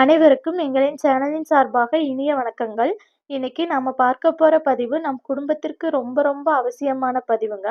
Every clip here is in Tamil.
அனைவருக்கும் எங்களின் சேனலின் சார்பாக இனிய வணக்கங்கள். இன்னைக்கு நம்ம பார்க்க போற பதிவு நம் குடும்பத்திற்கு ரொம்ப ரொம்ப அவசியமான பதிவுங்க.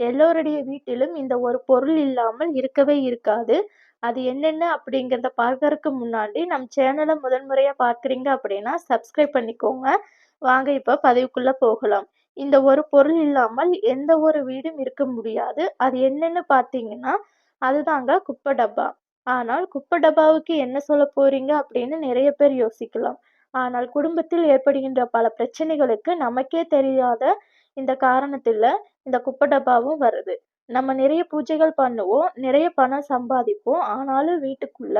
எல்லோருடைய வீட்டிலும் இந்த ஒரு பொருள் இல்லாமல் இருக்கவே இருக்காது. அது என்னென்ன அப்படிங்கிறத பார்க்கறதுக்கு முன்னாடி நம் சேனலை முதன்முறையா பார்க்குறீங்க அப்படின்னா சப்ஸ்கிரைப் பண்ணிக்கோங்க. வாங்க இப்போ பதிவுக்குள்ள போகலாம். இந்த ஒரு பொருள் இல்லாமல் எந்த ஒரு வீடும் இருக்க முடியாது. அது என்னென்னு பார்த்தீங்கன்னா அதுதாங்க குப்பை டப்பா. ஆனால் குப்பை டப்பாவுக்கு என்ன சொல்ல போறீங்க அப்படின்னு நிறைய பேர் யோசிக்கலாம். ஆனால் குடும்பத்தில் ஏற்படுகின்ற பல பிரச்சனைகளுக்கு நமக்கே தெரியாத இந்த காரணத்துல இந்த குப்பை டப்பாவும் வருது. நம்ம நிறைய பூஜைகள் பண்ணுவோம் நிறைய பணம் சம்பாதிப்போம். ஆனாலும் வீட்டுக்குள்ள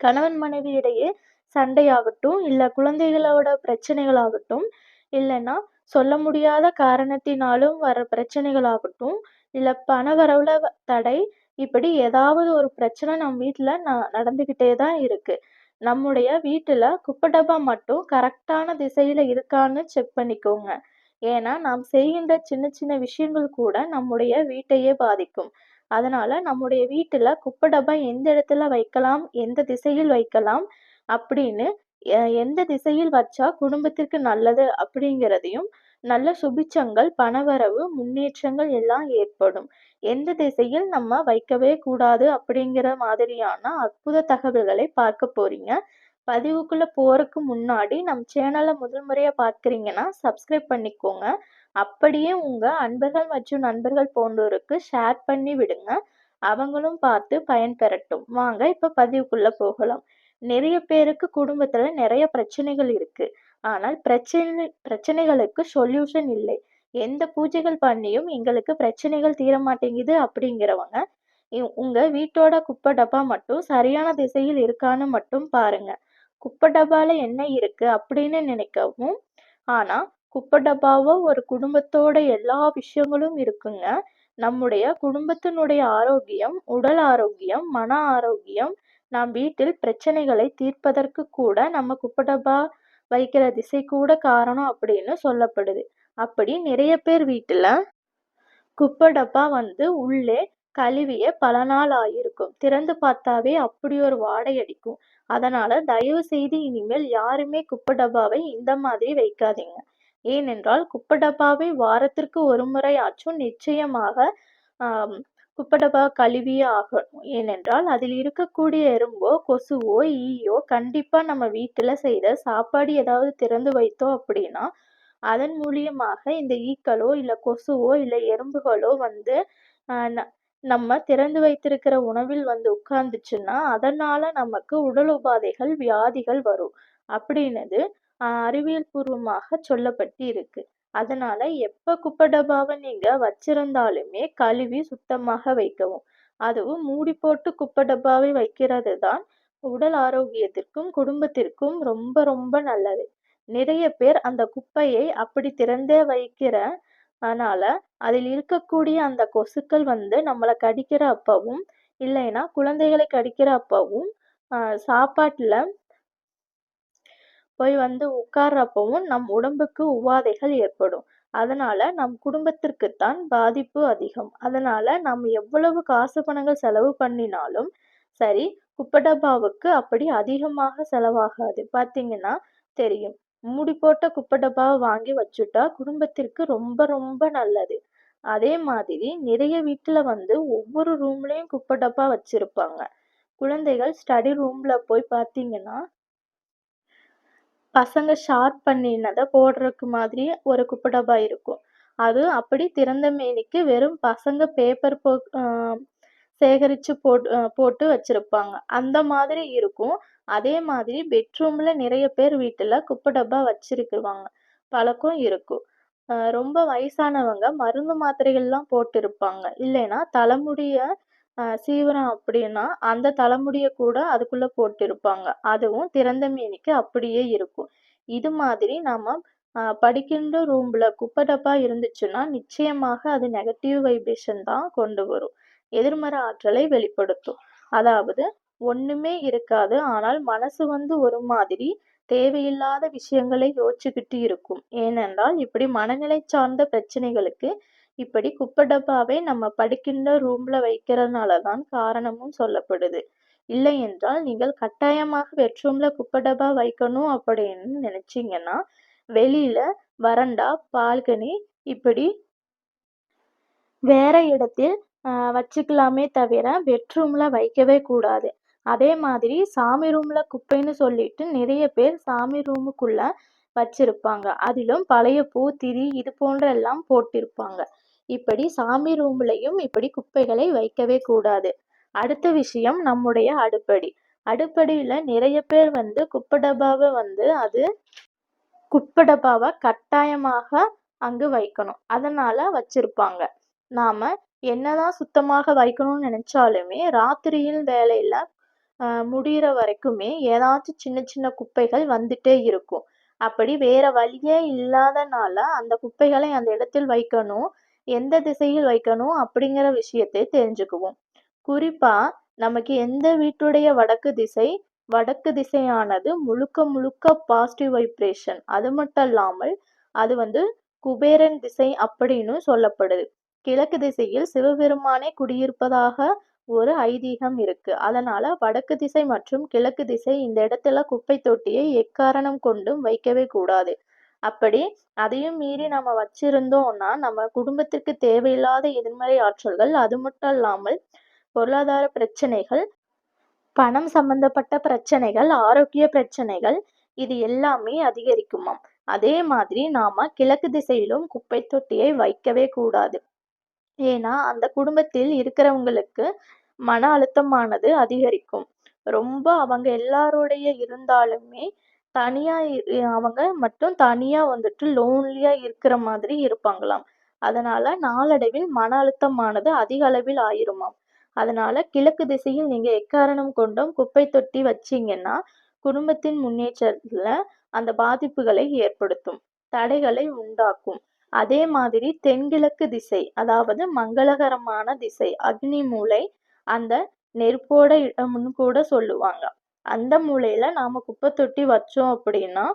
கணவன் மனைவி இடையே சண்டையாகட்டும் இல்ல குழந்தைகளோட பிரச்சனைகளாகட்டும் இல்லைன்னா சொல்ல முடியாத காரணத்தினாலும் வர பிரச்சனைகளாகட்டும் இல்ல பண வரவுல தடை இப்படி ஏதாவது ஒரு பிரச்சனை நம்ம வீட்டில் ந நடந்துக்கிட்டே தான் இருக்குது நம்முடைய வீட்டில் குப்பை டப்பா மட்டும் கரெக்டான திசையில் இருக்கான்னு செக் பண்ணிக்கோங்க. ஏன்னா நாம் செய்கின்ற சின்ன சின்ன விஷயங்கள் கூட நம்முடைய வீட்டையே பாதிக்கும். அதனால நம்முடைய வீட்டில் குப்பை டப்பா எந்த இடத்துல வைக்கலாம் எந்த திசையில் வைக்கலாம் அப்படின்னு எந்த திசையில் வச்சா குடும்பத்திற்கு நல்லது அப்படிங்கிறதையும் நல்ல சுபிச்சங்கள் பணவரவு முன்னேற்றங்கள் எல்லாம் ஏற்படும். எந்த திசையில் நம்ம வைக்கவே கூடாது அப்படிங்கிற மாதிரியான அற்புத தகவல்களை பார்க்க போறீங்க. பதிவுக்குள்ள போறதுக்கு முன்னாடி நம் சேனலை முதல் முறையா பார்க்குறீங்கன்னா சப்ஸ்கிரைப் பண்ணிக்கோங்க. அப்படியே உங்க அன்பர்கள் மற்றும் நண்பர்கள் போன்றோருக்கு ஷேர் பண்ணி விடுங்க. அவங்களும் பார்த்து பயன்பெறட்டும் வாங்க இப்ப பதிவுக்குள்ள போகலாம். நிறைய பேருக்கு குடும்பத்துல நிறைய பிரச்சனைகள் இருக்கு. ஆனால் பிரச்சனை பிரச்சனைகளுக்கு சொல்யூஷன் இல்லை. எந்த பூஜைகள் பண்ணியும் எங்களுக்கு பிரச்சனைகள் தீர மாட்டேங்குது அப்படிங்கிறவங்க உங்க வீட்டோட குப்பை டப்பா மட்டும் சரியான திசையில் இருக்கான்னு மட்டும் பாருங்க. குப்பை டப்பால என்ன இருக்கு அப்படின்னு நினைக்கவும் ஆனா குப்பை டப்பாவோ ஒரு குடும்பத்தோட எல்லா விஷயங்களும் இருக்குங்க. நம்முடைய குடும்பத்தினுடைய ஆரோக்கியம் உடல் ஆரோக்கியம் மன ஆரோக்கியம் நாம் வீட்டில் பிரச்சனைகளை தீர்ப்பதற்கு கூட நம்ம குப்பை டப்பா வைக்கிற திசை கூட காரணம் அப்படின்னு சொல்லப்படுது. அப்படி நிறைய பேர் வீட்டுல குப்பை டப்பா வந்து உள்ளே கழுவிய பல நாள் ஆயிருக்கும் திறந்து பார்த்தாவே அப்படி ஒரு வாடை அடிக்கும். அதனால தயவு செய்து இனிமேல் யாருமே குப்பை டப்பாவை இந்த மாதிரி வைக்காதீங்க. ஏனென்றால் குப்பை டப்பாவை வாரத்திற்கு ஒரு முறை ஆச்சும் நிச்சயமாக ஆஹ் குப்பை டப்பா கழுவியே ஆகணும். ஏனென்றால் அதில் இருக்கக்கூடிய எறும்போ கொசுவோ ஈயோ கண்டிப்பா நம்ம வீட்டுல செய்த சாப்பாடு ஏதாவது திறந்து வைத்தோம் அப்படின்னா அதன் மூலியமாக இந்த ஈக்களோ இல்ல கொசுவோ இல்ல எறும்புகளோ வந்து நம்ம திறந்து வைத்திருக்கிற உணவில் வந்து உட்கார்ந்துச்சுன்னா அதனால நமக்கு உடல் உபாதைகள் வியாதிகள் வரும். அப்படின்னது அறிவியல் பூர்வமாக சொல்லப்பட்டு இருக்கு அதனால எப்ப குப்பை டப்பாவை நீங்க வச்சிருந்தாலுமே கழுவி சுத்தமாக வைக்கவும். அதுவும் மூடி போட்டு குப்பை டப்பாவை வைக்கிறது தான் உடல் ஆரோக்கியத்திற்கும் குடும்பத்திற்கும் ரொம்ப ரொம்ப நல்லது. நிறைய பேர் அந்த குப்பையை அப்படி திறந்தே வைக்கிற அதனால அதில் இருக்கக்கூடிய அந்த கொசுக்கள் வந்து நம்மளை கடிக்கிற அப்பவும் இல்லைன்னா குழந்தைகளை கடிக்கிற அப்பவும் சாப்பாட்டில் போய் வந்து உட்கார்றப்பவும் நம் உடம்புக்கு உபாதைகள் ஏற்படும். அதனால நம் குடும்பத்திற்குத்தான் பாதிப்பு அதிகம். அதனால நம்ம எவ்வளவு காசு பணங்கள் செலவு பண்ணினாலும் சரி குப்பை டப்பாவுக்கு அப்படி அதிகமாக செலவாகாது. பார்த்தீங்கன்னா தெரியும். மூடி போட்ட குப்பை டப்பாவை வாங்கி வச்சுட்டா குடும்பத்திற்கு ரொம்ப ரொம்ப நல்லது. அதே மாதிரி நிறைய வீட்டில் வந்து ஒவ்வொரு ரூம்லேயும் குப்பை டப்பா வச்சுருப்பாங்க. குழந்தைகள் ஸ்டடி ரூமில் போய் பார்த்தீங்கன்னா பசங்க ஷார்ப் பண்ணினதை போடுறதுக்கு மாதிரி ஒரு குப்பை டப்பா இருக்கும். அது அப்படி திறந்த மேனிக்கு வெறும் பசங்க பேப்பர் போ சேகரித்து போட்டு போட்டு வச்சுருப்பாங்க. அந்த மாதிரி இருக்கும். அதே மாதிரி பெட்ரூமில் நிறைய பேர் வீட்டில் குப்பை டப்பா வச்சிருக்குவாங்க. பழக்கம் இருக்கும். ரொம்ப வயசானவங்க மருந்து மாத்திரைகள்லாம் போட்டிருப்பாங்க. இல்லைன்னா தலைமுடிய சீவுறோம் அப்படின்னா அந்த தலைமுடியை கூட அதுக்குள்ளே போட்டிருப்பாங்க. அதுவும் திறந்த மேனிக்கு அப்படியே இருக்கும். இது மாதிரி நாம் படிக்கின்ற ரூம்ல குப்பை டப்பா இருந்துச்சுன்னா நிச்சயமாக அது நெகட்டிவ் வைப்ரேஷன் தான் கொண்டு வரும். எதிர்மறை ஆற்றலை வெளிப்படுத்தும். அதாவது ஒண்ணுமே இருக்காது ஆனால் மனசு வந்து ஒரு மாதிரி தேவையில்லாத விஷயங்களை யோசிச்சுக்கிட்டு இருக்கும். ஏனென்றால் இப்படி மனநிலை சார்ந்த பிரச்சனைகளுக்கு இப்படி குப்பை டப்பாவை நம்ம படிக்கின்ற ரூம்ல வைக்கிறதுனால தான் காரணமும் சொல்லப்படுது. இல்லை என்றால் நீங்கள் கட்டாயமாக பெட்ரூம்ல குப்பை டப்பா வைக்கணும் அப்படின்னு நினைச்சீங்கன்னா வெளியில வராண்டா பால்கனி இப்படி வேற இடத்தில் வச்சுக்கலாமே தவிர பெட்ரூம்ல வைக்கவே கூடாது. அதே மாதிரி சாமி ரூம்ல குப்பைன்னு சொல்லிட்டு நிறைய பேர் சாமி ரூமுக்குள்ள வச்சிருப்பாங்க. அதிலும் பழைய பூ திரி இது போன்ற எல்லாம் போட்டிருப்பாங்க. இப்படி சாமி ரூம்லயும் இப்படி குப்பைகளை வைக்கவே கூடாது. அடுத்த விஷயம் நம்முடைய அடுப்படி. அடுப்படியில நிறைய பேர் வந்து குப்பை டப்பாவை வந்து அது குப்பை டப்பாவை கட்டாயமாக அங்கு வைக்கணும். அதனால வச்சிருப்பாங்க. நாம என்னதான் சுத்தமாக வைக்கணும்னு நினைச்சாலுமே ராத்திரியில் வேலையில முடிகிற வரைக்குமே ஏதாச்சும் சின்ன சின்ன குப்பைகள் வந்துட்டே இருக்கும். அப்படி வேற வழியே இல்லாதனால அந்த குப்பைகளை அந்த இடத்தில் வைக்கணும். எந்த திசையில் வைக்கணும் அப்படிங்கிற விஷயத்தை தெரிஞ்சுக்குவோம். குறிப்பா நமக்கு எந்த வீட்டுடைய வடக்கு திசை வடக்கு திசையானது முழுக்க முழுக்க பாசிட்டிவ் வைப்ரேஷன் அது மட்டும் இல்லாமல் அது வந்து குபேரன் திசை அப்படின்னு சொல்லப்படுது. கிழக்கு திசையில் சிவபெருமானே குடியிருப்பதாக ஒரு ஐதீகம் இருக்கு. அதனால வடக்கு திசை மற்றும் கிழக்கு திசை இந்த இடத்துல குப்பை தொட்டியை எக்காரணம் கொண்டும் வைக்கவே கூடாது. அப்படி அதையும் மீறி நம்ம வச்சிருந்தோம்னா நம்ம குடும்பத்திற்கு தேவையில்லாத எதிர்மறை ஆற்றல்கள் அது மட்டும் இல்லாமல் பொருளாதார பிரச்சனைகள் பணம் சம்பந்தப்பட்ட பிரச்சனைகள் ஆரோக்கிய பிரச்சனைகள் இது எல்லாமே அதிகரிக்குமாம். அதே மாதிரி நாம கிழக்கு திசையிலும் குப்பை தொட்டியை வைக்கவே கூடாது. ஏன்னா அந்த குடும்பத்தில் இருக்கிறவங்களுக்கு மன அழுத்தமானது அதிகரிக்கும். ரொம்ப அவங்க எல்லாருடைய இருந்தாலுமே தனியா அவங்க மட்டும் தனியா வந்துட்டு லோன்லியா இருக்கிற மாதிரி இருப்பாங்களாம். அதனால நாளடைவில் மன அழுத்தமானது அதிக அளவில் ஆயிருமாம். அதனால கிழக்கு திசையில் நீங்க எக்காரணம் கொண்டும் குப்பை தொட்டி வச்சீங்கன்னா குடும்பத்தின் முன்னேற்றத்துல அந்த பாதிப்புகளை ஏற்படுத்தும் தடைகளை உண்டாக்கும். அதே மாதிரி தென்கிழக்கு திசை அதாவது மங்களகரமான திசை அக்னி மூலை அந்த நெருப்போட இடம்னு கூட சொல்லுவாங்க. அந்த மூலையில நாம குப்பை தொட்டி வச்சோம் அப்படின்னா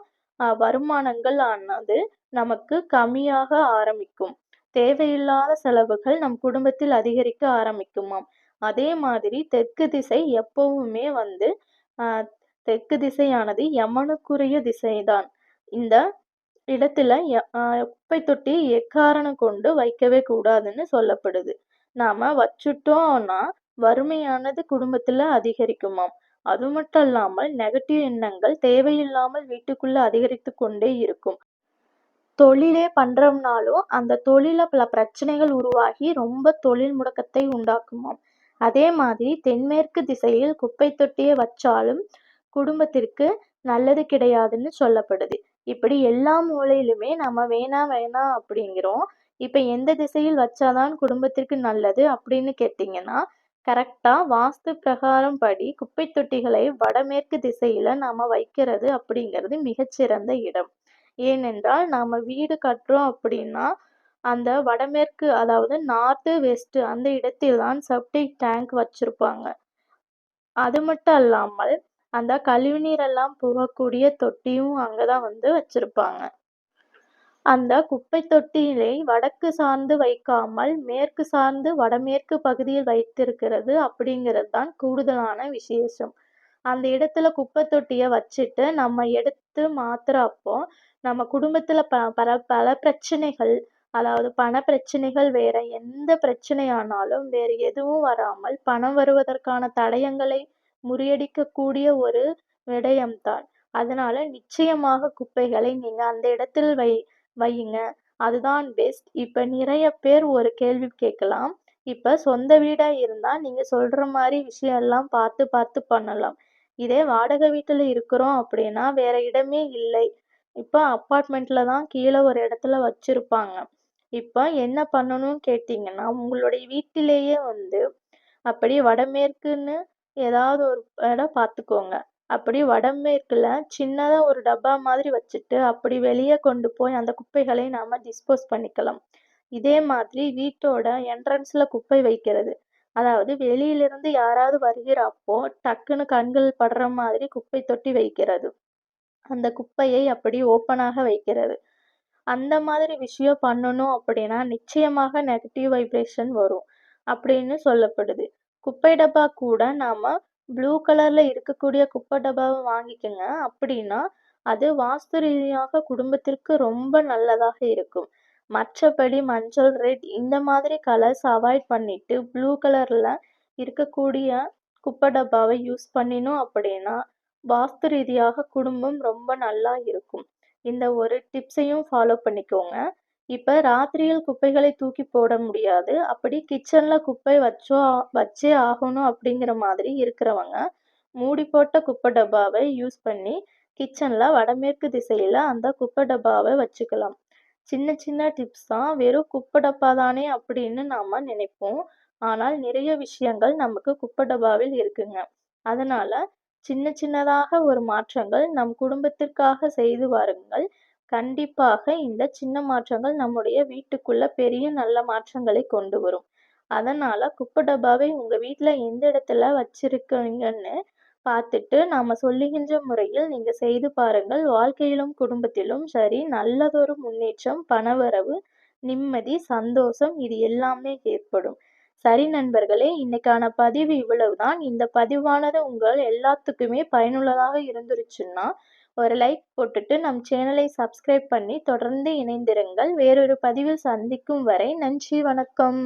வருமானங்கள் ஆனது நமக்கு கம்மியாக ஆரம்பிக்கும். தேவையில்லாத செலவுகள் நம் குடும்பத்தில் அதிகரிக்க ஆரம்பிக்குமாம். அதே மாதிரி தெற்கு திசை எப்பவுமே வந்து ஆஹ் தெற்கு திசையானது யமனுக்குரிய திசைதான். இந்த இடத்துல ஆஹ் குப்பை தொட்டி எக்காரணம் கொண்டு வைக்கவே கூடாதுன்னு சொல்லப்படுது. நாம வச்சுட்டோம்னா வறுமையானது குடும்பத்துல அதிகரிக்குமாம். அது மட்டும் இல்லாமல் நெகட்டிவ் எண்ணங்கள் தேவையில்லாமல் வீட்டுக்குள்ளே அதிகரித்து கொண்டே இருக்கும். தொழிலே பண்றோம்னாலும் அந்த தொழில பல பிரச்சனைகள் உருவாகி ரொம்ப தொழில் முடக்கத்தை உண்டாக்குமாம். அதே மாதிரி தென்மேற்கு திசையில் குப்பை தொட்டியை வச்சாலும் குடும்பத்திற்கு நல்லது கிடையாதுன்னு சொல்லப்படுது. இப்படி எல்லா மூலையிலுமே நம்ம வேணாம் வேணாம் அப்படிங்கிறோம். இப்போ எந்த திசையில் வச்சாதான் குடும்பத்திற்கு நல்லது அப்படின்னு கேட்டிங்கன்னா கரெக்டா வாஸ்து பிரகாரம் படி குப்பை தொட்டிகளை வடமேற்கு திசையில நாம வைக்கிறது அப்படிங்கிறது மிகச்சிறந்த இடம். ஏனென்றால் நாம வீடு கட்டுறோம் அப்படின்னா அந்த வடமேற்கு அதாவது நார்த்து வெஸ்ட் அந்த இடத்தில் தான் செப்டிக் டேங்க் வச்சிருப்பாங்க. அது மட்டும் இல்லாமல் அந்த கழிவுநீர் எல்லாம் போகக்கூடிய தொட்டியும் அங்கதான் வந்து வச்சிருப்பாங்க. அந்த குப்பை தொட்டியை வடக்கு சார்ந்து வைக்காமல் மேற்கு சார்ந்து வடமேற்கு பகுதியில் வைத்திருக்கிறது அப்படிங்கிறது தான் கூடுதலான விசேஷம். அந்த இடத்துல குப்பை தொட்டியை வச்சுட்டு நம்ம எடுத்து மாத்துறப்போ நம்ம குடும்பத்துல ப பல பல பிரச்சனைகள் அதாவது பண பிரச்சனைகள் வேற எந்த பிரச்சனையானாலும் வேறு எதுவும் வராமல் பணம் வருவதற்கான தடயங்களை முறியடிக்கக்கூடிய ஒரு விடயம்தான். அதனால நிச்சயமாக குப்பைகளை நீங்க அந்த இடத்தில் வை வையுங்க. அதுதான் பெஸ்ட் இப்போ நிறைய பேர் ஒரு கேள்வி கேட்கலாம். இப்போ சொந்த வீடாக இருந்தால் நீங்கள் சொல்கிற மாதிரி விஷயம் எல்லாம் பார்த்து பார்த்து பண்ணலாம். இதே வாடகை வீட்டில் இருக்கிறோம் அப்படின்னா வேற இடமே இல்லை. இப்போ அப்பார்ட்மெண்ட்டில் தான் கீழே ஒரு இடத்துல வச்சுருப்பாங்க. இப்போ என்ன பண்ணணும்னு கேட்டிங்கன்னா உங்களுடைய வீட்டிலேயே வந்து அப்படி வடமேற்குன்னு ஏதாவது ஒரு இடம் பார்த்துக்கோங்க. அப்படி வடமேற்குல சின்னதா ஒரு டப்பா மாதிரி வச்சுட்டு அப்படி வெளியே கொண்டு போய் அந்த குப்பைகளை நாம டிஸ்போஸ் பண்ணிக்கலாம். இதே மாதிரி வீட்டோட என்ட்ரன்ஸ்ல குப்பை வைக்கிறது. அதாவது வெளியிலிருந்து யாராவது வருகிறப்போ டக்குன்னு கண்கள் படுற மாதிரி குப்பை தொட்டி வைக்கிறது. அந்த குப்பையை அப்படி ஓப்பனாக வைக்கிறது. அந்த மாதிரி விஷயம் பண்ணணும் அப்படின்னா நிச்சயமாக நெகட்டிவ் வைப்ரேஷன் வரும் அப்படின்னு சொல்லப்படுது. குப்பை டப்பா கூட நாம ப்ளூ கலரில் இருக்கக்கூடிய குப்பை டப்பாவை வாங்கிக்கங்க. அப்படின்னா, அது வாஸ்து ரீதியாக குடும்பத்திற்கு ரொம்ப நல்லதாக இருக்கும். மற்றபடி மஞ்சள், ரெட் இந்த மாதிரி கலர்ஸ் அவாய்ட் பண்ணிட்டு, ப்ளூ கலரில் இருக்கக்கூடிய குப்பை டப்பாவை யூஸ் பண்ணினோம் அப்படின்னா, வாஸ்து ரீதியாக குடும்பம் ரொம்ப நல்லா இருக்கும். இந்த ஒரு டிப்ஸையும் ஃபாலோ பண்ணிக்கோங்க. இப்ப ராத்திரியில் குப்பைகளை தூக்கி போட முடியாது. அப்படி கிச்சன்ல குப்பை வச்சோ வச்சே ஆகணும் அப்படிங்கிற மாதிரி இருக்கிறவங்க, மூடி போட்ட குப்பை டப்பாவை யூஸ் பண்ணி கிச்சன்ல வடமேற்கு திசையில அந்த குப்பை டப்பாவை வச்சுக்கலாம். சின்ன சின்ன டிப்ஸ் தான். வெறும் குப்பை டப்பா தானே அப்படின்னு நாம நினைப்போம். ஆனால் நிறைய விஷயங்கள் நமக்கு குப்பை டப்பாவில் இருக்குங்க. அதனால சின்ன சின்னதாக ஒரு மாற்றங்கள் நம் குடும்பத்திற்காக செய்து வாருங்கள். கண்டிப்பாக இந்த சின்ன மாற்றங்கள் நம்முடைய வீட்டுக்குள்ள பெரிய நல்ல மாற்றங்களை கொண்டு வரும். அதனால குப்பை டப்பாவை உங்க வீட்டுல எந்த இடத்துல வச்சிருக்கீங்கன்னு பார்த்துட்டு நாம சொல்லுகின்ற முறையில் நீங்க செய்து பாருங்கள். வாழ்க்கையிலும் குடும்பத்திலும் சரி நல்லதொரு முன்னேற்றம், பணவரவு, நிம்மதி, சந்தோஷம் இது எல்லாமே ஏற்படும். சரி நண்பர்களே, இன்னைக்கான பதிவு இவ்வளவுதான். இந்த பதிவானது உங்கள் எல்லாத்துக்குமே பயனுள்ளதாக இருந்துருச்சுன்னா, ஒரு லைக் போட்டுட்டு நம் சேனலை சப்ஸ்கிரைப் பண்ணி தொடர்ந்து இணைந்திருங்கள். வேறொரு பதிவில் சந்திக்கும் வரை நன்றி வணக்கம்.